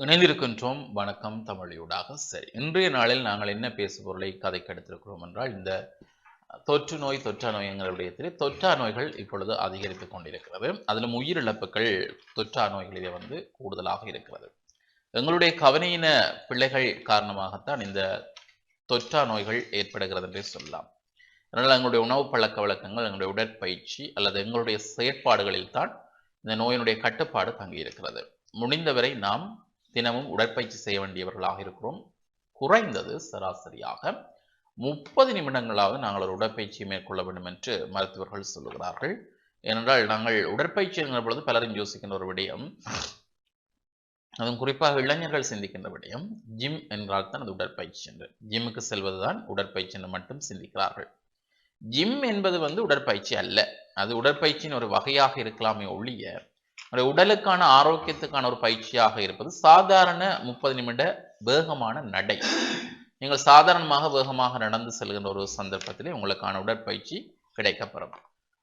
இணைந்திருக்கின்றோம். வணக்கம் தமிழியூடாக. சரி இன்றைய நாளில் நாங்கள் என்ன பேசு பொருளை கதைக்கு எடுத்திருக்கிறோம் என்றால் இந்த தொற்று நோய் தொற்றா நோய் என்கிற விடயத்தில் தொற்றா நோய்கள் இப்பொழுது அதிகரித்துக் கொண்டிருக்கிறது. அதிலும் உயிரிழப்புகள் தொற்றா நோய்களிலே வந்து கூடுதலாக இருக்கிறது. எங்களுடைய கவனையின பிள்ளைகள் காரணமாகத்தான் இந்த தொற்றா நோய்கள் ஏற்படுகிறது என்றே சொல்லலாம். அதனால் எங்களுடைய உணவு பழக்க வழக்கங்கள் எங்களுடைய உடற்பயிற்சி அல்லது எங்களுடைய செயற்பாடுகளில் தான் இந்த நோயினுடைய கட்டுப்பாடு தங்கியிருக்கிறது. முடிந்தவரை நாம் தினமும் உடற்பயிற்சி செய்ய வேண்டியவர்களாக இருக்கிறோம். குறைந்தது சராசரியாக முப்பது நிமிடங்களாவது நாங்கள் ஒரு உடற்பயிற்சியை மேற்கொள்ள வேண்டும் என்று மருத்துவர்கள் சொல்லுகிறார்கள். ஏனென்றால் நாங்கள் உடற்பயிற்சி என்கிற பொழுது பலரும் யோசிக்கின்ற ஒரு விடயம். அதுவும் குறிப்பாக இளைஞர்கள் சிந்திக்கின்ற விடயம். ஜிம் என்றால் தான் அது உடற்பயிற்சி என்று. ஜிம்முக்கு செல்வதுதான் உடற்பயிற்சி என்று மட்டும் சிந்திக்கிறார்கள். ஜிம் என்பது வந்து உடற்பயிற்சி அல்ல. அது உடற்பயிற்சியின் ஒரு வகையாக இருக்கலாமே ஒழிய நம்முடைய உடலுக்கான ஆரோக்கியத்துக்கான ஒரு பயிற்சியாக இருப்பது சாதாரண முப்பது நிமிட வேகமான நடை. நீங்கள் சாதாரணமாக வேகமாக நடந்து செல்கின்ற ஒரு சந்தர்ப்பத்திலே உங்களுக்கான உடற்பயிற்சி கிடைக்கப்பெறும்.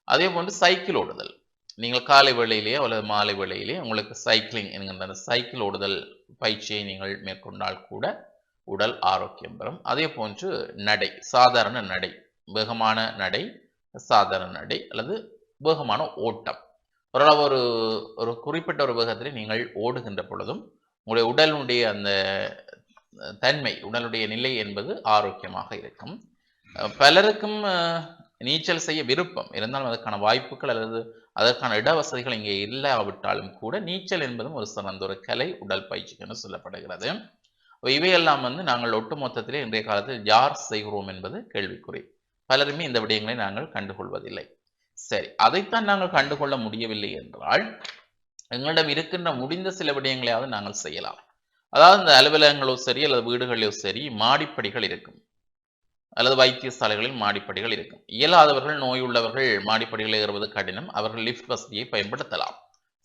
அதே போன்று சைக்கிள் ஓடுதல். நீங்கள் காலை வேளையிலேயோ அல்லது மாலை வேளையிலேயே உங்களுக்கு சைக்கிளிங் என்கின்ற அந்த சைக்கிள் ஓடுதல் பயிற்சியை நீங்கள் மேற்கொண்டால் கூட உடல் ஆரோக்கியம் பெறும். அதே போன்று நடை சாதாரண நடை வேகமான நடை சாதாரண நடை அல்லது வேகமான ஓட்டம். ஓரளவு ஒரு ஒரு குறிப்பிட்ட ஒரு வேகத்தில் நீங்கள் ஓடுகின்ற பொழுதும் உங்களுடைய உடலுடைய அந்த தன்மை உடலுடைய நிலை என்பது ஆரோக்கியமாக இருக்கும். பலருக்கும் நீச்சல் செய்ய விருப்பம். இருந்தாலும் அதற்கான வாய்ப்புகள் அல்லது அதற்கான இட வசதிகள் இங்கே இல்லாவிட்டாலும் கூட நீச்சல் என்பதும் ஒரு சிறந்த ஒரு கலை உடல் பயிற்சிக்கு சொல்லப்படுகிறது. இவையெல்லாம் வந்து நாங்கள் ஒட்டுமொத்தத்திலே இன்றைய காலத்தில் யார் செய்கிறோம் என்பது கேள்விக்குறி. பலருமே இந்த விடயங்களை நாங்கள் கண்டுகொள்வதில்லை. சரி அதைத்தான் நாங்கள் கண்டுகொள்ள முடியவில்லை என்றால் எங்களிடம் இருக்கின்ற முடிந்த சில விடயங்களையாவது நாங்கள் செய்யலாம். அதாவது இந்த அலுவலகங்களோ சரி அல்லது வீடுகளிலோ சரி மாடிப்படிகள் இருக்கும். அல்லது வைத்தியசாலைகளில் மாடிப்படிகள் இருக்கும். இயலாதவர்கள் நோயுள்ளவர்கள் மாடிப்படிகள் ஏறுவது கடினம். அவர்கள் லிஃப்ட் வசதியை பயன்படுத்தலாம்.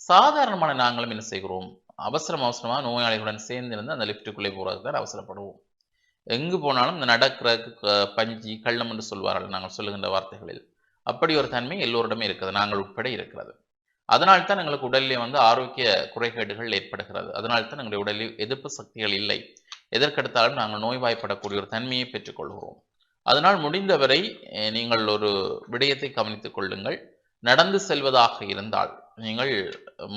சாதாரணமான நாங்களும் என்ன செய்கிறோம்? அவசரம் அவசரமாக நோயாளிகளுடன் சேர்ந்திருந்து அந்த லிஃப்ட்டுக்குள்ளே போகிறதுக்கு தான் அவசரப்படுவோம். எங்கு போனாலும் இந்த நடக்கிற பஞ்சி கள்ளம் என்று சொல்வார்கள். நாங்கள் சொல்லுகின்ற வார்த்தைகளில். அப்படி ஒரு தன்மை எல்லோரிடமே இருக்கிறது நாங்கள் உட்பட இருக்கிறது. அதனால் தான் எங்களுக்கு உடலிலே வந்து ஆரோக்கிய குறைகேடுகள் ஏற்படுகிறது. அதனால் தான் எங்களுடைய உடலில் எதிர்ப்பு சக்திகள் இல்லை. எதற்கெடுத்தாலும் நாங்கள் நோய்வாய்ப்படக்கூடிய ஒரு தன்மையை பெற்றுக்கொள்கிறோம். அதனால் முடிந்தவரை நீங்கள் ஒரு விடயத்தை கவனித்துக் கொள்ளுங்கள். நடந்து செல்வதாக இருந்தால் நீங்கள்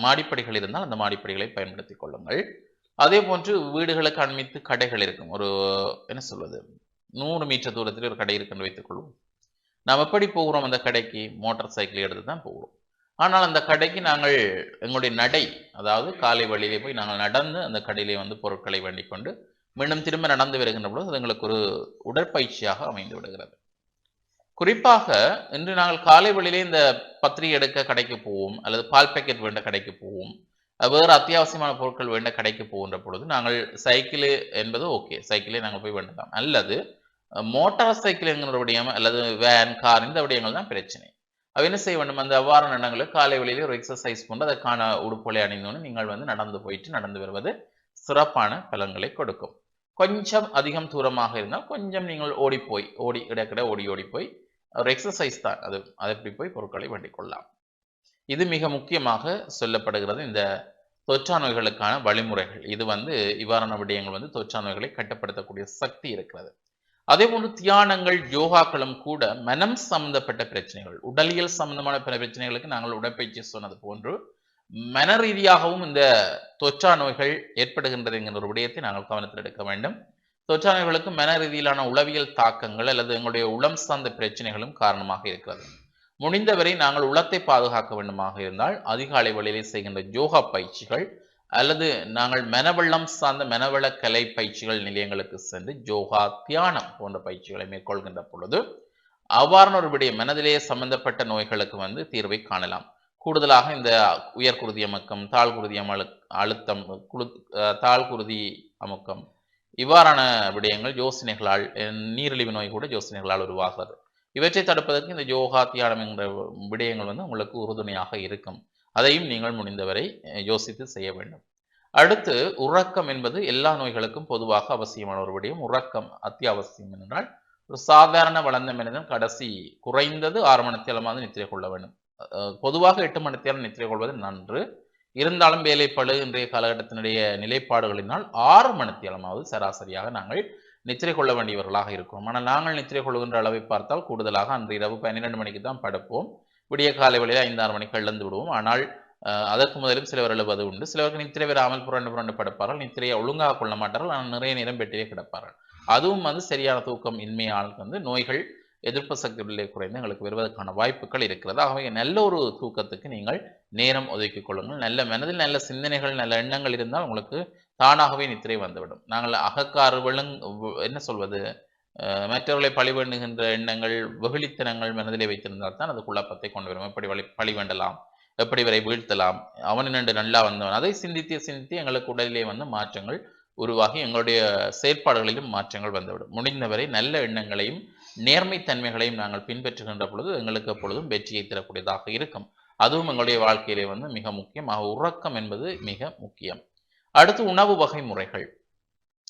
மாடிப்படிகள் இருந்தால் அந்த மாடிப்படிகளை பயன்படுத்திக் கொள்ளுங்கள். அதே போன்று வீடுகளுக்கு அண்மித்து கடைகள் இருக்கும். ஒரு என்ன சொல்வது? நூறு மீட்டர் தூரத்தில் ஒரு கடை இருக்குன்னு வைத்துக் கொள்வோம். நாம் எப்படி போகிறோம் அந்த கடைக்கு? மோட்டார் சைக்கிள் எடுத்து தான் போகிறோம். ஆனால் அந்த கடைக்கு நாங்கள் எங்களுடைய நடை அதாவது காலை வழியிலே போய் நாங்கள் நடந்து அந்த கடையிலே வந்து பொருட்களை வண்டிக்கொண்டு மீண்டும் திரும்ப நடந்து வருகின்ற பொழுது அது எங்களுக்கு ஒரு உடற்பயிற்சியாக அமைந்து விடுகிறது. குறிப்பாக இன்று நாங்கள் காலை வழியிலே இந்த பத்திரிகை எடுக்க கடைக்கு போவோம் அல்லது பால் பேக்கெட் வேண்ட கடைக்கு போவோம் வேறு அத்தியாவசியமான பொருட்கள் வேண்ட கடைக்கு போகின்ற பொழுது நாங்கள் சைக்கிள் என்பது ஓகே. சைக்கிளே நாங்கள் போய் வேண்டலாம். அல்லது மோட்டார் சைக்கிள் விடயம் அல்லது வேன் கார் இந்த விடயங்கள் தான் பிரச்சனை. அவ என்ன செய்ய வேண்டும்? அந்த அவ்வாறான இடங்களில் காலை வழியில ஒரு எக்ஸசைஸ் கொண்டு அதற்கான உடுப்புகளை அணிந்தோன்னு நீங்கள் வந்து நடந்து போயிட்டு நடந்து வருவது சிறப்பான பலன்களை கொடுக்கும். கொஞ்சம் அதிகம் தூரமாக இருந்தால் கொஞ்சம் நீங்கள் ஓடி போய் ஓடி இடக்கிட ஓடி ஓடி போய் ஒரு எக்ஸசைஸ் தான். அது அதை எப்படி போய் பொருட்களை வேண்டிக் கொள்ளலாம் இது மிக முக்கியமாக சொல்லப்படுகிறது. இந்த தொற்றா நோய்களுக்கான வழிமுறைகள். இது வந்து இவ்வாறான விடயங்கள் வந்து தொற்றா நோய்களை கட்டுப்படுத்தக்கூடிய சக்தி இருக்கிறது. அதே போன்று தியானங்கள் யோகாக்களும் கூட மனம் சம்பந்தப்பட்ட பிரச்சனைகள் உடலியல் சம்பந்தமான பல பிரச்சனைகளுக்கு நாங்கள் உடற்பயிற்சி சொன்னது போன்று மன ரீதியாகவும் இந்த தொற்றா நோய்கள் ஏற்படுகின்றது என்கிற ஒரு விடயத்தை நாங்கள் கவனத்தில் எடுக்க வேண்டும். தொற்றா நோய்களுக்கு மன ரீதியிலான உளவியல் தாக்கங்கள் அல்லது எங்களுடைய உளம் சார்ந்த பிரச்சனைகளும் காரணமாக இருக்கிறது. முடிந்தவரை நாங்கள் உளத்தை பாதுகாக்க வேண்டுமாக இருந்தால் அதிகாலை வழியிலே செய்கின்ற யோகா பயிற்சிகள் அல்லது நாங்கள் மெனவெள்ளம் சார்ந்த மனவள கலை பயிற்சிகள் நிலையங்களுக்கு சென்று ஜோகா தியானம் போன்ற பயிற்சிகளை மேற்கொள்கின்ற பொழுது அவ்வாறான ஒரு விடயம் மனதிலேயே சம்பந்தப்பட்ட நோய்களுக்கு வந்து தீர்வை காணலாம். கூடுதலாக இந்த உயர்குருதி அமுக்கம் தாழ்குருதி அமலு அழுத்தம் குழு அஹ் தாழ்குருதி அமுக்கம் இவ்வாறான விடயங்கள் யோசனைகளால் நீரிழிவு நோய் கூட யோசனைகளால் உருவாகிறது. இவற்றை தடுப்பதற்கு இந்த யோகா தியானம் என்ற விடயங்கள் வந்து உங்களுக்கு உறுதுணையாக இருக்கும். அதையும் நீங்கள் முடிந்தவரை யோசித்து செய்ய வேண்டும். அடுத்து உறக்கம் என்பது எல்லா நோய்களுக்கும் பொதுவாக அவசியமான ஒரு விடயம். உறக்கம் அத்தியாவசியம் என்றால் ஒரு சாதாரண வளர்ந்த மனிதன் கடைசி குறைந்தது ஆறு மணித்தேலமாவது நித்திரை கொள்ள வேண்டும். பொதுவாக எட்டு மணித்தேலம் நித்திரை கொள்வது நன்று. இருந்தாலும் வேலைப்பளு இன்றைய காலகட்டத்தினுடைய நிலைப்பாடுகளினால் ஆறு மணித்தேழமாவது சராசரியாக நாங்கள் நித்திரை கொள்ள வேண்டியவர்களாக இருக்கிறோம். ஆனால் நாங்கள் நித்திரை கொள்கின்ற அளவை பார்த்தால் கூடுதலாக அன்று இரவு பன்னிரெண்டு மணிக்கு தான் படுப்போம். விடிய காலை வேளையில் ஐந்தாறு மணிக்கு எழுந்து விடுவோம். ஆனால் அதற்கு முதலும் சிலவர் எழுவது உண்டு. சிலருக்கு நித்திரை வராமல் புரண்டு புரண்டு படுப்பார்கள். நித்திரையை ஒழுங்காக கொள்ள மாட்டார்கள். ஆனால் நிறைய நேரம் பெட்டிலே கிடப்பார்கள். அதுவும் வந்து சரியான தூக்கம் இன்மையால் வந்து நோய்கள் எதிர்ப்பு சக்தியிலே குறைந்து எங்களுக்கு வருவதற்கான வாய்ப்புகள் இருக்கிறது. ஆகவே நல்ல ஒரு தூக்கத்துக்கு நீங்கள் நேரம் ஒதுக்கிக் கொள்ளுங்கள். நல்ல மனதில் நல்ல சிந்தனைகள் நல்ல எண்ணங்கள் இருந்தால் உங்களுக்கு தானாகவே நித்திரை வந்துவிடும். நாங்கள் அகக்காறு விழுங் என்ன சொல்வது? மற்றவர்களை பழி வேண்டுகின்ற எண்ணங்கள் வெகுளித்தனங்கள் மனதிலே வைத்திருந்தால் தான் அது குழப்பத்தை கொண்டு வரும் எப்படி வழி பழி வேண்டலாம் எப்படி வரை வீழ்த்தலாம்? அவன் நண்டு நல்லா வந்தவன். அதை சிந்தித்து சிந்தித்து எங்களுக்கு உடலிலே வந்து மாற்றங்கள் உருவாகி எங்களுடைய செயற்பாடுகளிலும் மாற்றங்கள் வந்துவிடும். முடிந்தவரை நல்ல எண்ணங்களையும் நேர்மைத்தன்மைகளையும் நாங்கள் பின்பற்றுகின்ற பொழுது எங்களுக்கு எப்பொழுதும் வெற்றியை தரக்கூடியதாக இருக்கும். அதுவும் எங்களுடைய வாழ்க்கையிலே வந்து மிக முக்கியம். ஆக உறக்கம் என்பது மிக முக்கியம். அடுத்து உணவு வகை முறைகள்.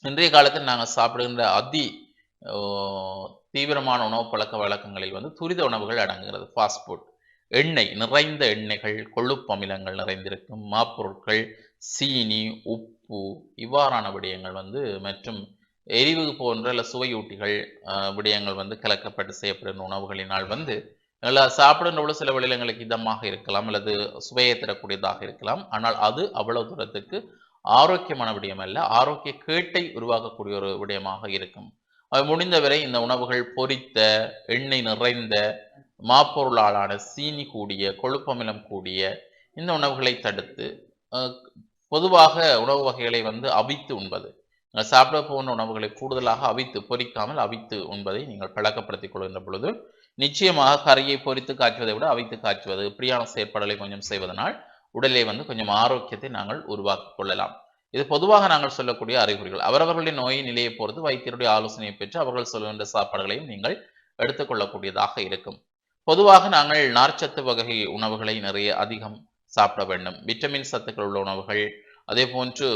இன்றைய காலத்தில் நாங்கள் சாப்பிடுகின்ற அதி தீவிரமான உணவு பழக்க வழக்கங்களில் வந்து துரித உணவுகள் அடங்குகிறது. ஃபாஸ்ட் ஃபுட் எண்ணெய் நிறைந்த எண்ணெய்கள் கொழுப்பு அமிலங்கள் நிறைந்திருக்கும். மாப்பொருட்கள் சீனி உப்பு இவ்வாறான விடயங்கள் வந்து மற்றும் எரிவு போன்ற அல்ல சுவையூட்டிகள் விடயங்கள் வந்து கலக்கப்பட்டு செய்யப்படும் உணவுகளினால் வந்து நல்லா சாப்பிடுகின்ற பொழுது சில வேளையில் எங்களுக்கு இதமாக இருக்கலாம் அல்லது சுவையை தரக்கூடியதாக இருக்கலாம். ஆனால் அது அவ்வளவு தூரத்துக்கு ஆரோக்கியமான விடயம் அல்ல ஆரோக்கிய கேட்டை உருவாக்கக்கூடிய ஒரு விடயமாக இருக்கும். அது முடிந்தவரை இந்த உணவுகள் பொரித்த எண்ணெய் நிறைந்த மாப்பொருளாலான சீனி கூடிய கொழுப்பமிலம் கூடிய இந்த உணவுகளை தடுத்து பொதுவாக உணவு வகைகளை வந்து அவித்து உண்பது. நீங்கள் சாப்பிட போன்ற உணவுகளை கூடுதலாக அவித்து பொறிக்காமல் அவித்து உண்பதை நீங்கள் பழக்கப்படுத்திக் கொள்கின்ற பொழுது நிச்சயமாக கறியை பொறித்து காய்ச்சுவதை விட அவித்து காய்ச்சுவது பிரியான செயற்பாடுகளை கொஞ்சம் செய்வதனால் உடலை வந்து கொஞ்சம் ஆரோக்கியத்தை நாங்கள் உருவாக்கிக் கொள்ளலாம். இது பொதுவாக நாங்கள் சொல்லக்கூடிய அறிகுறிகள். அவரவர்களுடைய நோயின் நிலையை பொறுத்து வைத்தியருடைய ஆலோசனையை பெற்று அவர்கள் சொல்லுகின்ற சாப்பாடுகளையும் நீங்கள் எடுத்துக்கொள்ளக்கூடியதாக இருக்கும். பொதுவாக நாங்கள் நார்ச்சத்து வகை உணவுகளை நிறைய அதிகம் சாப்பிட வேண்டும். விட்டமின் சத்துக்கள் உள்ள உணவுகள் அதே போன்று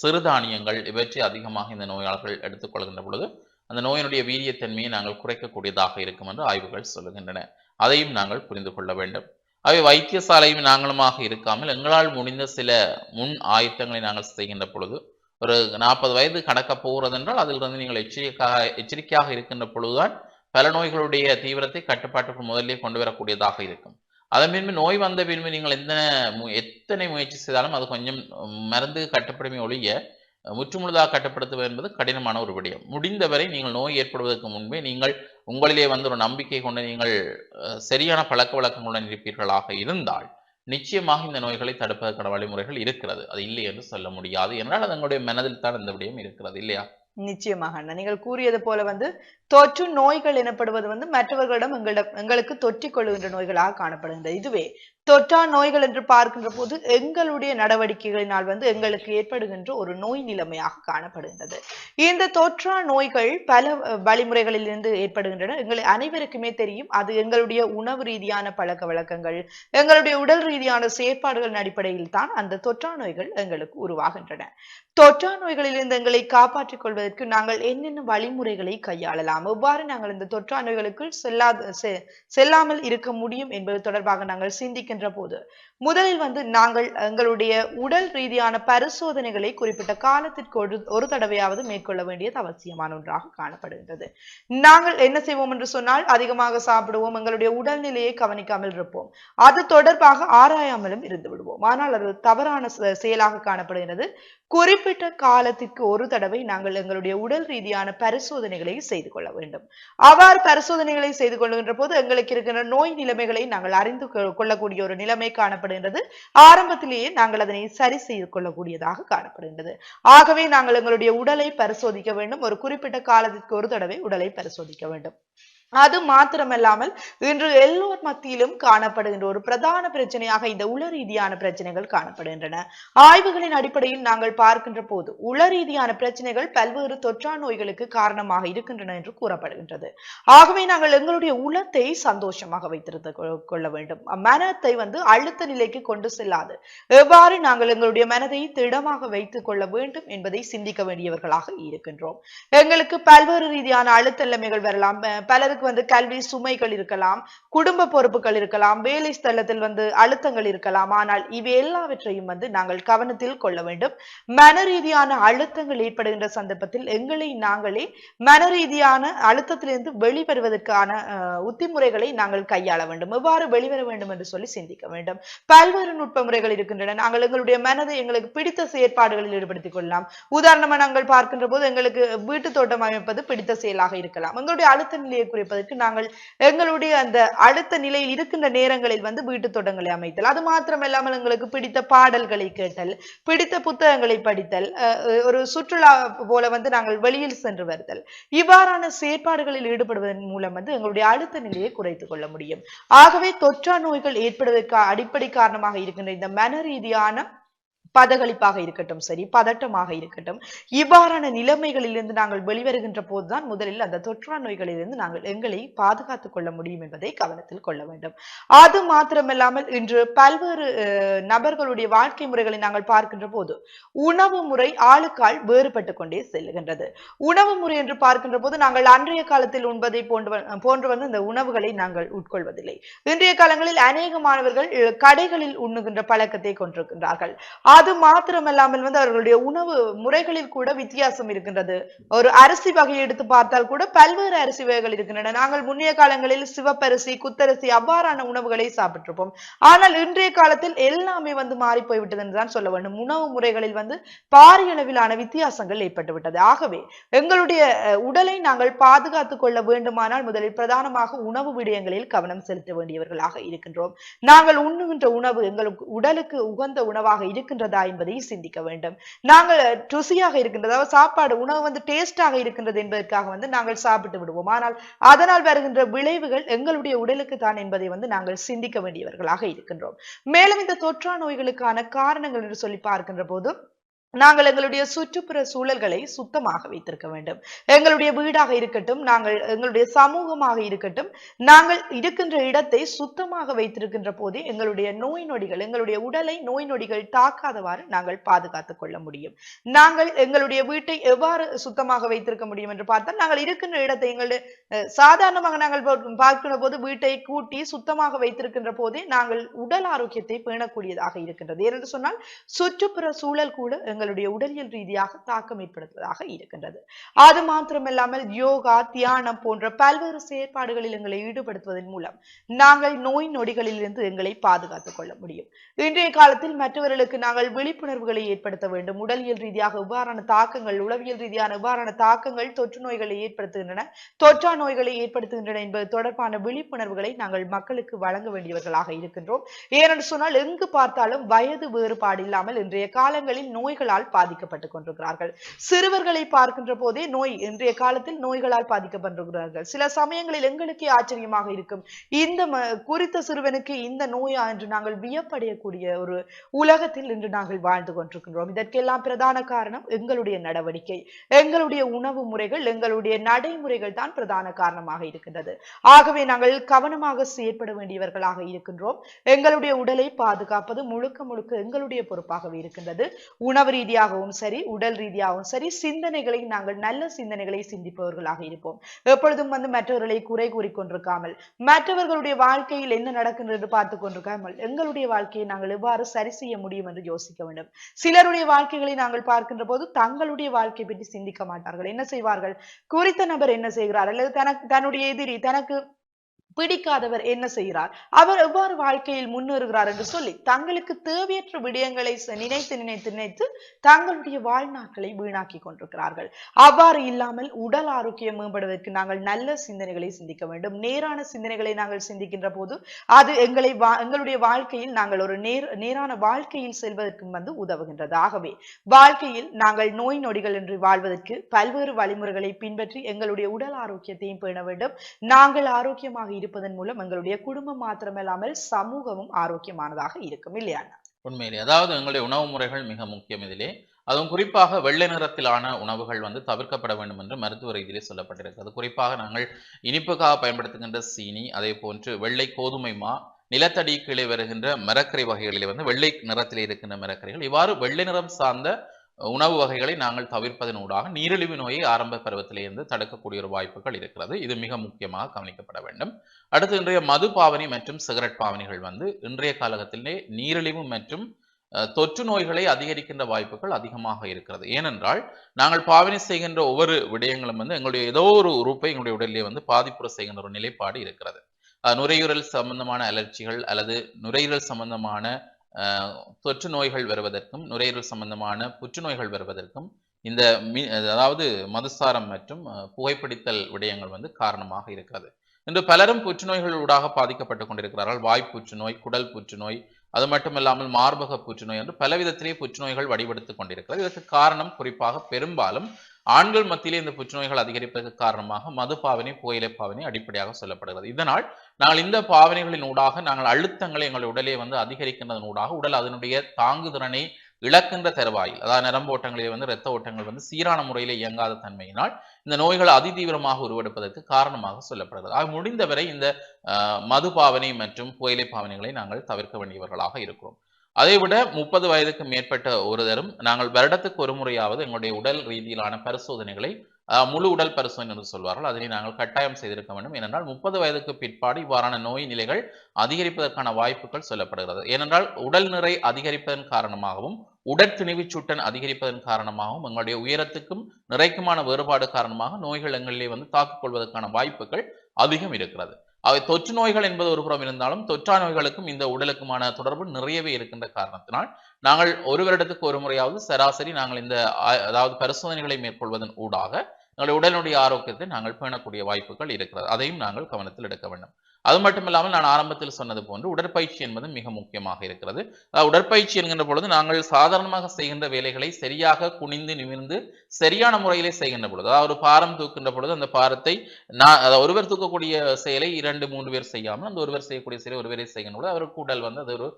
சிறுதானியங்கள் இவற்றை அதிகமாக இந்த நோயாளர்கள் எடுத்துக்கொள்கின்ற பொழுது அந்த நோயினுடைய வீரியத்தன்மையை நாங்கள் குறைக்கக்கூடியதாக இருக்கும் என்று ஆய்வுகள் சொல்லுகின்றன. அதையும் நாங்கள் புரிந்து கொள்ள வேண்டும். அவை வைத்தியசாலையும் நாங்களுமாக இருக்காமல் எங்களால் முடிந்த சில முன் ஆயத்தங்களை நாங்கள் செய்கின்ற பொழுது ஒரு நாற்பது வயது கடக்க போகிறது என்றால் அதிலிருந்து நீங்கள் எச்சரிக்கையாக எச்சரிக்கையாக இருக்கின்ற பொழுதுதான் பல நோய்களுடைய தீவிரத்தை கட்டுப்பாட்டுக்கு முதலில் கொண்டு வரக்கூடியதாக இருக்கும். அதன் பின்பு நோய் வந்த பின்பு நீங்கள் எந்த மு- எத்தனை முயற்சி செய்தாலும் அது கொஞ்சம் மருந்து கட்டுப்படுமே ஒழிய முற்றுமுழுதாக கட்டுப்படுத்துவது என்பது கடினமான ஒரு விடயம். முடிந்தவரை நீங்கள் நோய் ஏற்படுவதற்கு முன்பே நீங்கள் உங்களிலே வந்து ஒரு நம்பிக்கை கொண்டு நீங்கள் சரியான பழக்க வழக்கங்களுடன் இருப்பீர்களாக இருந்தால் நிச்சயமாக இந்த நோய்களை தடுப்பதற்கான வழிமுறைகள் இருக்கிறது. அது இல்லை என்று சொல்ல முடியாது. என்றால் அது உங்களுடைய மனதில் தான் இந்த விடயம் இருக்கிறது இல்லையா? நிச்சயமாக அண்ணா. நீங்கள் கூறியது போல வந்து தொற்று நோய்கள் எனப்படுவது வந்து மற்றவர்களிடம் எங்களிடம் எங்களுக்கு தொற்றிக் கொள்ளுகின்ற நோய்களாக காணப்படுகின்றது. இதுவே தொற்றா நோய்கள் என்று பார்க்கின்ற போது எங்களுடைய நடவடிக்கைகளினால் வந்து எங்களுக்கு ஏற்படுகின்ற ஒரு நோய் நிலைமையாக காணப்படுகின்றது. இந்த தொற்றா நோய்கள் பல வழிமுறைகளிலிருந்து ஏற்படுகின்றன. எங்களை அனைவருக்குமே தெரியும். அது எங்களுடைய உணவு ரீதியான பழக்க வழக்கங்கள் எங்களுடைய உடல் ரீதியான செயற்பாடுகளின் அடிப்படையில் தான் அந்த தொற்றா நோய்கள் எங்களுக்கு உருவாகின்றன. தொற்றா நோய்களிலிருந்து எங்களை காப்பாற்றிக் கொள்வதற்கு நாங்கள் என்னென்ன வழிமுறைகளை கையாளலாம்? எவ்வாறு நாங்கள் இந்த தொற்றா நோய்களுக்குள் செல்லாத செ- செல்லாமல் இருக்க முடியும் என்பது தொடர்பாக நாங்கள் சென்ற போது முதலில் வந்து நாங்கள் எங்களுடைய உடல் ரீதியான பரிசோதனைகளை குறிப்பிட்ட காலத்திற்கு ஒரு ஒரு தடவையாவது மேற்கொள்ள வேண்டியது அவசியமான ஒன்றாக காணப்படுகின்றது. நாங்கள் என்ன செய்வோம் என்று சொன்னால் அதிகமாக சாப்பிடுவோம் எங்களுடைய உடல்நிலையை கவனிக்காமல் இருப்போம். அது தொடர்பாக ஆராயாமலும் இருந்து விடுவோம். ஆனால் அது தவறான செயலாக காணப்படுகிறது குறிப்பிட்ட காலத்திற்கு ஒரு தடவை நாங்கள் எங்களுடைய உடல் ரீதியான பரிசோதனைகளை செய்து கொள்ள வேண்டும். அவ்வாறு பரிசோதனைகளை செய்து கொள்கின்ற போது எங்களுக்கு இருக்கின்ற நோய் நிலைமைகளை நாங்கள் அறிந்து கொள்ளக்கூடிய ஒரு நிலைமை காணப்படுகின்றது. ஆரம்பத்திலேயே நாங்கள் அதனை சரி செய்து கொள்ளக்கூடியதாக காணப்படுகின்றது. ஆகவே நாங்கள் எங்களுடைய உடலை பரிசோதிக்க வேண்டும். ஒரு குறிப்பிட்ட காலத்திற்கு ஒரு தடவை உடலை பரிசோதிக்க வேண்டும். அது மாத்திரமல்லாமல் இன்று எல்லோர் மத்தியிலும் காணப்படுகின்ற ஒரு பிரதான பிரச்சனையாக இந்த உள ரீதியான பிரச்சனைகள் காணப்படுகின்றன. ஆய்வுகளின் அடிப்படையில் நாங்கள் பார்க்கின்ற போது உள ரீதியான பிரச்சனைகள் பல்வேறு தொற்றா நோய்களுக்கு காரணமாக இருக்கின்றன என்று கூறப்படுகின்றது. ஆகவே நாங்கள் எங்களுடைய உளத்தை சந்தோஷமாக வைத்திருந்து கொள்ள வேண்டும். மனத்தை வந்து அழுத்த நிலைக்கு கொண்டு செல்லாது. எவ்வாறு நாங்கள் எங்களுடைய மனதை திடமாக வைத்துக் கொள்ள வேண்டும் என்பதை சிந்திக்க வேண்டியவர்களாக இருக்கின்றோம். எங்களுக்கு பல்வேறு ரீதியான அழுத்த நிலைமைகள் வரலாம். பலருக்கு வந்து கல்வி சுமைகள் இருக்கலாம் குடும்ப பொறுப்புகள் இருக்கலாம் வேலை ஸ்தலத்தில் வந்து அழுத்தங்கள் இருக்கலாம். ஆனால் இவை எல்லாவற்றையும் வந்து நாங்கள் கவனத்தில் கொள்ள வேண்டும். மன ரீதியான அழுத்தங்கள் ஏற்படுகின்ற சந்தர்ப்பத்தில் எங்களை நாங்களே மன ரீதியான அழுத்தத்திலிருந்து வெளிவருவதற்கான உத்திமுறைகளை நாங்கள் கையாள வேண்டும். எவ்வாறு வெளிவர வேண்டும் என்று சொல்லி சிந்திக்க வேண்டும். பல்வேறு நுட்ப முறைகள் இருக்கின்றன. நாங்கள் எங்களுடைய மனதை எங்களுக்கு பிடித்த செயற்பாடுகளில் ஈடுபடுத்திக் கொள்ளலாம். உதாரணமா நாங்கள் பார்க்கின்ற போது எங்களுக்கு வீட்டு தோட்டம் அமைப்பது பிடித்த செயலாக இருக்கலாம். எங்களுடைய அழுத்த நிலையை வைத்திருப்பதற்கு நாங்கள் எங்களுடைய அந்த அடுத்த நிலையில் இருக்கின்ற நேரங்களில் வந்து வீட்டு தோட்டங்களை அமைத்தல். அது மாத்திரமல்லாமல் எங்களுக்கு பிடித்த பாடல்களை கேட்டல் பிடித்த புத்தகங்களை படித்தல் ஒரு சுற்றுலா போல வந்து நாங்கள் வெளியில் சென்று வருதல். இவ்வாறான செயற்பாடுகளில் ஈடுபடுவதன் மூலம் வந்து எங்களுடைய அடுத்த நிலையை குறைத்துக் கொள்ள முடியும். ஆகவே தொற்றா நோய்கள் ஏற்படுவதற்கு அடிப்படை காரணமாக இருக்கின்ற இந்த மன ரீதியான பதகளிப்பாக இருக்கட்டும் சரி பதட்டமாக இருக்கட்டும் இவ்வாறான நிலைமைகளிலிருந்து நாங்கள் வெளிவருகின்ற போதுதான் முதலில் அந்த தொற்றா நோய்களிலிருந்து நாங்கள் எங்களை பாதுகாத்துக் கொள்ள முடியும் என்பதை கவனத்தில் கொள்ள வேண்டும். அது மாத்திரமில்லாமல் இன்று பல்வேறு நபர்களுடைய வாழ்க்கை முறைகளை நாங்கள் பார்க்கின்ற போது உணவு முறை ஆளுக்கால் வேறுபட்டு கொண்டே செல்லுகின்றது. உணவு முறை என்று பார்க்கின்ற போது நாங்கள் அன்றைய காலத்தில் உண்பதை போன்று போன்று வந்து இந்த உணவுகளை நாங்கள் உட்கொள்வதில்லை. இன்றைய காலங்களில் அநேக மாணவர்கள் கடைகளில் உண்ணுகின்ற பழக்கத்தை கொண்டிருக்கின்றார்கள். அது மாத்திரமல்லாமல் வந்து அவர்களுடைய உணவு முறைகளில் கூட வித்தியாசம் இருக்கின்றது. ஒரு அரிசி வகையை எடுத்து பார்த்தால் கூட பல்வேறு அரிசி வகைகள் இருக்கின்றன. நாங்கள் முன்னைய காலங்களில் சிவப்பரிசி குத்தரிசி அவ்வாறான உணவுகளை சாப்பிட்டிருப்போம். ஆனால் இன்றைய காலத்தில் எல்லாமே வந்து மாறி போய்விட்டது என்றுதான் சொல்ல வேண்டும். உணவு முறைகளில் வந்து பாரிய அளவிலான வித்தியாசங்கள் ஏற்பட்டு விட்டது ஆகவே எங்களுடைய உடலை நாங்கள் பாதுகாத்துக் கொள்ள வேண்டுமானால் முதலில் பிரதானமாக உணவு விடயங்களில் கவனம் செலுத்த வேண்டியவர்களாக இருக்கின்றோம். நாங்கள் உண்ணுகின்ற உணவு எங்களுக்கு உடலுக்கு உகந்த உணவாக இருக்கின்றதா என்பதை சிந்திக்க வேண்டும். நாங்கள் ருசியாக இருக்கின்றது அதாவது சாப்பாடு உணவு வந்து டேஸ்டாக இருக்கின்றது என்பதற்காக வந்து நாங்கள் சாப்பிட்டு விடுவோம். ஆனால் அதனால் வருகின்ற விளைவுகள் எங்களுடைய உடலுக்கு தான் என்பதை வந்து நாங்கள் சிந்திக்க வேண்டியவர்களாக இருக்கின்றோம். மேலும் இந்த தொற்றா நோய்களுக்கான காரணங்கள் என்று சொல்லி பார்க்கின்ற போது நாங்கள் எங்களுடைய சுற்றுப்புற சூழல்களை சுத்தமாக வைத்திருக்க வேண்டும். எங்களுடைய வீடாக இருக்கட்டும் நாங்கள் எங்களுடைய சமூகமாக இருக்கட்டும் நாங்கள் இருக்கின்ற இடத்தை சுத்தமாக வைத்திருக்கின்ற போதே எங்களுடைய நோய் நொடிகள் எங்களுடைய உடலை நோய் நொடிகள் தாக்காதவாறு நாங்கள் பாதுகாத்துக் கொள்ள முடியும். நாங்கள் எங்களுடைய வீட்டை எவ்வாறு சுத்தமாக வைத்திருக்க முடியும் என்று பார்த்தால் நாங்கள் இருக்கின்ற இடத்தை எங்களுடைய சாதாரணமாக நாங்கள் பா- பார்க்கின்ற போது வீட்டை கூட்டி சுத்தமாக வைத்திருக்கின்ற போதே நாங்கள் உடல் ஆரோக்கியத்தை பேணக்கூடியதாக இருக்கின்றது. ஏனென்று சொன்னால் சுற்றுப்புற சூழல் கூட எங்கள் எங்களுடைய உடலியல் ரீதியாக தாக்கம் ஏற்படுத்துவதாக இருக்கின்றது. அது மாத்திரமல்லாமல் யோகா தியானம் போன்ற பல்வேறு செயற்பாடுகளில் எங்களை ஈடுபடுத்துவதன் மூலம் நாங்கள் நோய் நொடிகளிலிருந்து எங்களை பாதுகாத்துக் கொள்ள முடியும். இன்றைய காலத்தில் மற்றவர்களுக்கு நாங்கள் விழிப்புணர்வுகளை ஏற்படுத்த வேண்டும். உடலியல் ரீதியாக இவ்வாறான தாக்கங்கள் உளவியல் ரீதியான இவ்வாறான தாக்கங்கள் தொற்று நோய்களை ஏற்படுத்துகின்றன. தொற்றா நோய்களை ஏற்படுத்துகின்றன என்பது தொடர்பான விழிப்புணர்வுகளை நாங்கள் மக்களுக்கு வழங்க வேண்டியவர்களாக இருக்கின்றோம். ஏனென்று சொன்னால் எங்கு பார்த்தாலும் வயது வேறுபாடு இல்லாமல் இன்றைய காலங்களில் நோய்கள் நோய்களால் பாதிக்கப்பட்டுக் கொண்டிருக்கிறார்கள். சிறுவர்களை பார்க்கின்ற போதே நோய் இன்றைய காலத்தில் நோய்களால் பாதிக்கப்பட்டிருக்கிறார்கள் சில சமயங்களில் எங்களுக்கே ஆச்சரியமாக இருக்கும். இந்த குறித்த சிறுவனுக்கு இந்த நோயா என்று நாங்கள் வியப்படையக்கூடிய ஒரு உலகத்தில் இன்று நாங்கள் வாழ்ந்து கொண்டிருக்கின்றோம். இதற்கெல்லாம் பிரதான காரணம் எங்களுடைய நடவடிக்கை. எங்களுடைய உணவு முறைகள் எங்களுடைய நடைமுறைகள் தான் பிரதான காரணமாக இருக்கின்றது. ஆகவே நாங்கள் கவனமாக செயற்பட வேண்டியவர்களாக இருக்கின்றோம். எங்களுடைய உடலை பாதுகாப்பது முழுக்க முழுக்க எங்களுடைய பொறுப்பாகவே இருக்கின்றது. உணவு ரீதியாகவும் சரி உடல் ரீதியாகவும் சரி சிந்தனைகளை நாங்கள் நல்ல சிந்தனைகளை சிந்திப்பவர்களாக இருப்போம். எப்பொழுதும் வந்து மற்றவர்களை குறை கூறிக்கொண்டிருக்காமல் மற்றவர்களுடைய வாழ்க்கையில் என்ன நடக்கின்றது பார்த்து கொண்டிருக்காமல் எங்களுடைய வாழ்க்கையை நாங்கள் எவ்வாறு சரி செய்ய முடியும் என்று யோசிக்க வேண்டும். சிலருடைய வாழ்க்கைகளை நாங்கள் பார்க்கின்ற போது தங்களுடைய வாழ்க்கை பற்றி சிந்திக்க மாட்டார்கள். என்ன செய்வார்கள்? குறித்த நபர் என்ன செய்கிறார்? அல்லது தனக்கு தன்னுடைய எதிரி தனக்கு பிடிக்காதவர் என்ன செய்கிறார்? அவர் எவ்வாறு வாழ்க்கையில் முன்னேறுகிறார் என்று சொல்லி தங்களுக்கு தேவையற்ற விடயங்களை நினைத்து நினைத்து நினைத்து தங்களுடைய வாழ்நாட்களை வீணாக்கி கொண்டிருக்கிறார்கள். அவ்வாறு இல்லாமல் உடல் ஆரோக்கியம் மேம்படுவதற்கு நாங்கள் நல்ல சிந்தனைகளை சிந்திக்க வேண்டும். நேரான சிந்தனைகளை நாங்கள் சிந்திக்கின்ற போது அது எங்களை எங்களுடைய வாழ்க்கையில் நாங்கள் ஒரு நேர் நேரான வாழ்க்கையில் செல்வதற்கும் வந்து உதவுகின்றது. ஆகவே வாழ்க்கையில் நாங்கள் நோய் நொடிகள் என்று வாழ்வதற்கு பல்வேறு வழிமுறைகளை பின்பற்றி எங்களுடைய உடல் ஆரோக்கியத்தையும் பேண வேண்டும். நாங்கள் ஆரோக்கியமாக இருப்பதன் மூலம் எங்களுடைய குடும்பம் மாத்திரமில்லாமல் சமூகமும் ஆரோக்கியமானதாக இருக்கும் இல்லையா? உண்மையிலே. அதாவது எங்களுடைய உணவு முறைகள் மிக முக்கியம் இதிலே. அதுவும் குறிப்பாக வெள்ளை நிறத்திலான உணவுகள் வந்து தவிர்க்கப்பட வேண்டும் என்று மருத்துவ ரீதியிலே சொல்லப்பட்டிருக்கிறது குறிப்பாக நாங்கள் இனிப்புக்காக பயன்படுத்துகின்ற சீனி அதே போன்று வெள்ளை கோதுமை மா நிலத்தடி கீழே வருகின்ற மரக்கறி வகைகளிலே வந்து வெள்ளை நிறத்தில் இருக்கின்ற மரக்கறிகள். இவ்வாறு வெள்ளை நிறம் சார்ந்த உணவு வகைகளை நாங்கள் தவிர்ப்பதன் ஊடாக நீரிழிவு நோயை ஆரம்ப பருவத்திலிருந்து தடுக்கக்கூடிய ஒரு வாய்ப்புகள் இருக்கிறது. இது மிக முக்கியமாக கவனிக்கப்பட வேண்டும். அடுத்து இன்றைய மது பாவனை மற்றும் சிகரெட் பாவனைகள் வந்து இன்றைய காலகத்திலே நீரிழிவு மற்றும் தொற்று நோய்களை அதிகரிக்கின்ற வாய்ப்புகள் அதிகமாக இருக்கிறது. ஏனென்றால் நாங்கள் பாவனை செய்கின்ற ஒவ்வொரு விடயங்களும் வந்து எங்களுடைய ஏதோ ஒரு உறுப்பை எங்களுடைய உடலிலே வந்து பாதிப்புற செய்கின்ற ஒரு நிலைப்பாடு இருக்கிறது. நுரையீரல் சம்பந்தமான அலர்ச்சிகள் அல்லது நுரையீரல் சம்பந்தமான தொற்று நோய்கள் வருவதற்கும் நுரையீரல் சம்பந்தமான புற்றுநோய்கள் வருவதற்கும் இந்த மி- அதாவது மதுசாரம் மற்றும் புகைப்பிடித்தல் விடயங்கள் வந்து காரணமாக இருக்கிறது. இன்று பலரும் புற்றுநோய்கள் ஊடாக பாதிக்கப்பட்டு கொண்டிருக்கிறார்கள். வாய் புற்றுநோய் குடல் புற்றுநோய் அது மட்டுமல்லாமல் மார்பக புற்றுநோய் என்று பலவிதத்திலேயே புற்றுநோய்கள் வடிவெடுத்துக் கொண்டிருக்கிறது. இதற்கு காரணம் குறிப்பாக பெரும்பாலும் ஆண்கள் மத்தியிலே இந்த புற்றுநோய்கள் அதிகரிப்பதற்கு காரணமாக மது பாவனை புகையிலை பாவனை அடிப்படையாக சொல்லப்படுகிறது. இதனால் நாங்கள் இந்த பாவனைகளின் ஊடாக நாங்கள் அழுத்தங்களை எங்களுடைய உடலே வந்து அதிகரிக்கின்றதன் ஊடாக உடல் அதனுடைய தாங்குதிறனை இழக்கின்ற தருவாயில் அதாவது நரம்பு ஓட்டங்களில் வந்து இரத்த ஓட்டங்கள் வந்து சீரான முறையில் இயங்காத தன்மையினால் இந்த நோய்கள் அதிதீவிரமாக உருவெடுப்பதற்கு காரணமாக சொல்லப்படுகிறது. ஆக முடிந்தவரை இந்த மது பாவனை மற்றும் புயலை பாவனைகளை நாங்கள் தவிர்க்க வேண்டியவர்களாக இருக்கிறோம். அதைவிட முப்பது வயதுக்கு மேற்பட்ட ஒருதரும் நாங்கள் வருடத்துக்கு ஒரு முறையாவது எங்களுடைய உடல் ரீதியிலான பரிசோதனைகளை முழு உடல் பரிசோதனை என்று சொல்வார்கள். அதனை நாங்கள் கட்டாயம் செய்திருக்க வேண்டும். ஏனென்றால் முப்பது வயதுக்கு பிற்பாடு இவ்வாறான நோய் நிலைகள் அதிகரிப்பதற்கான வாய்ப்புகள் சொல்லப்படுகிறது. ஏனென்றால் உடல் நிறை அதிகரிப்பதன் காரணமாகவும் உடற்திணிவு சுட்டன் அதிகரிப்பதன் காரணமாகவும் எங்களுடைய உயரத்துக்கும் நிறைக்குமான வேறுபாடு காரணமாக நோய்கள் எங்களிலே வந்து தாக்கிக் கொள்வதற்கான வாய்ப்புகள் அதிகம் இருக்கிறது. அவை தொற்று நோய்கள் என்பது ஒரு புறம் இருந்தாலும் தொற்றா நோய்களுக்கும் இந்த உடலுக்குமான தொடர்பு நிறையவே இருக்கின்ற காரணத்தினால் நாங்கள் ஒரு வருடத்துக்கு ஒரு முறையாவது சராசரி நாங்கள் இந்த அதாவது பரிசோதனைகளை மேற்கொள்வதன் ஊடாக எங்களுடைய உடலுடைய ஆரோக்கியத்தை நாங்கள் பேணக்கூடிய வாய்ப்புகள் இருக்கிறது. அதையும் நாங்கள் கவனத்தில் எடுக்க வேண்டும். அது மட்டுமில்லாமல் நான் ஆரம்பத்தில் சொன்னது போன்று உடற்பயிற்சி என்பது மிக முக்கியமாக இருக்கிறது. அதாவது உடற்பயிற்சி என்கின்ற பொழுது நாங்கள் சாதாரணமாக செய்கின்ற வேலைகளை சரியாக குனிந்து நிமிர்ந்து சரியான முறையிலே செய்கின்ற பொழுது அதாவது ஒரு பாரம் தூக்கின்ற பொழுது அந்த பாரத்தை நான் அதாவது ஒருவர் தூக்கக்கூடிய செயலை இரண்டு மூன்று பேர் செய்யாமல் அந்த ஒருவர் செய்யக்கூடிய செயலை ஒருவரே செய்கின்ற பொழுது அவருக்கு உடல் வந்து அது ஒரு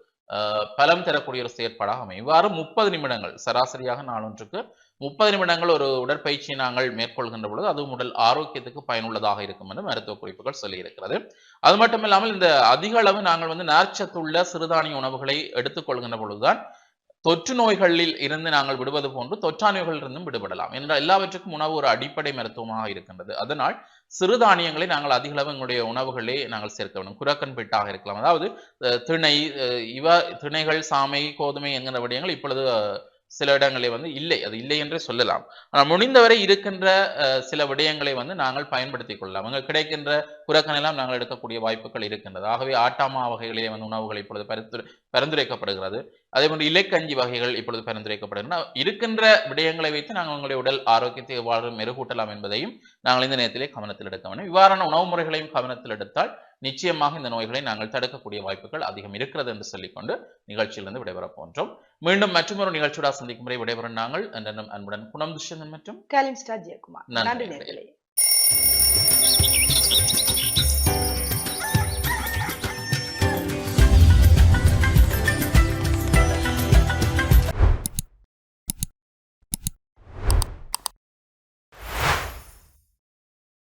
பலம் தரக்கூடிய ஒரு செயற்பாடாக அமையும். இவ்வாறு முப்பது நிமிடங்கள் சராசரியாக நாளொன்றுக்கு முப்பது நிமிடங்கள் ஒரு உடற்பயிற்சியை நாங்கள் மேற்கொள்கின்ற பொழுது அதுவும் உடல் ஆரோக்கியத்துக்கு பயனுள்ளதாக இருக்கும் என்று மருத்துவ குறிப்புகள் சொல்லியிருக்கிறது. அது மட்டும் இல்லாமல் இந்த அதிக அளவு நாங்கள் வந்து நார்ச்சத்துள்ள சிறுதானிய உணவுகளை எடுத்துக்கொள்கின்ற பொழுதுதான் தொற்று நோய்களில் இருந்து நாங்கள் விடுவது போன்று தொற்றா நோய்களில் இருந்தும் விடுபடலாம். என்றால் எல்லாவற்றுக்கும் உணவு ஒரு அடிப்படை மருத்துவமாக இருக்கின்றது. அதனால் சிறுதானியங்களை நாங்கள் அதிக அளவு எங்களுடைய உணவுகளே நாங்கள் சேர்க்க வேண்டும். குரக்கன் பிட்டாக இருக்கலாம். அதாவது திணை இவ திணைகள் சாமை கோதுமை என்கிற விடயங்கள் இப்பொழுது சில இடங்களில் வந்து இல்லை அது இல்லை என்று சொல்லலாம். ஆனால் முடிந்தவரை இருக்கின்ற சில விடயங்களை வந்து நாங்கள் பயன்படுத்தி கொள்ளலாம். அங்கே கிடைக்கின்ற புறக்கணெல்லாம் நாங்கள் எடுக்கக்கூடிய வாய்ப்புகள் இருக்கின்றது. ஆகவே ஆட்டாமா வகைகளிலே வந்து உணவுகள் இப்பொழுது பரிந்துரை பரிந்துரைக்கப்படுகிறது. அதே போன்று இலைக்கஞ்சி வகைகள் இப்பொழுது பரிந்துரைக்கப்படுகின்றன. இருக்கின்ற விடயங்களை வைத்து நாங்கள் உங்களுடைய உடல் ஆரோக்கியத்தை எவ்வாறு மெருகூட்டலாம் என்பதையும் நாங்கள் இந்த நேரத்திலே கவனத்தில் எடுக்க வேண்டும். இவ்வாறான உணவு முறைகளையும் கவனத்தில் எடுத்தால் நிச்சயமாக இந்த நோய்களை நாங்கள் தடுக்கக்கூடிய வாய்ப்புகள் அதிகம் இருக்கிறது என்று சொல்லிக்கொண்டு நிகழ்ச்சியிலிருந்து விடைபெறப் போன்றோம். மீண்டும் மற்றொரு நிகழ்ச்சியோட சந்திக்கும் முறை விடைபெறும் நாங்கள் என்றும் அன்புடன் குணம் துஷ்யந்தன் மற்றும் நன்றி.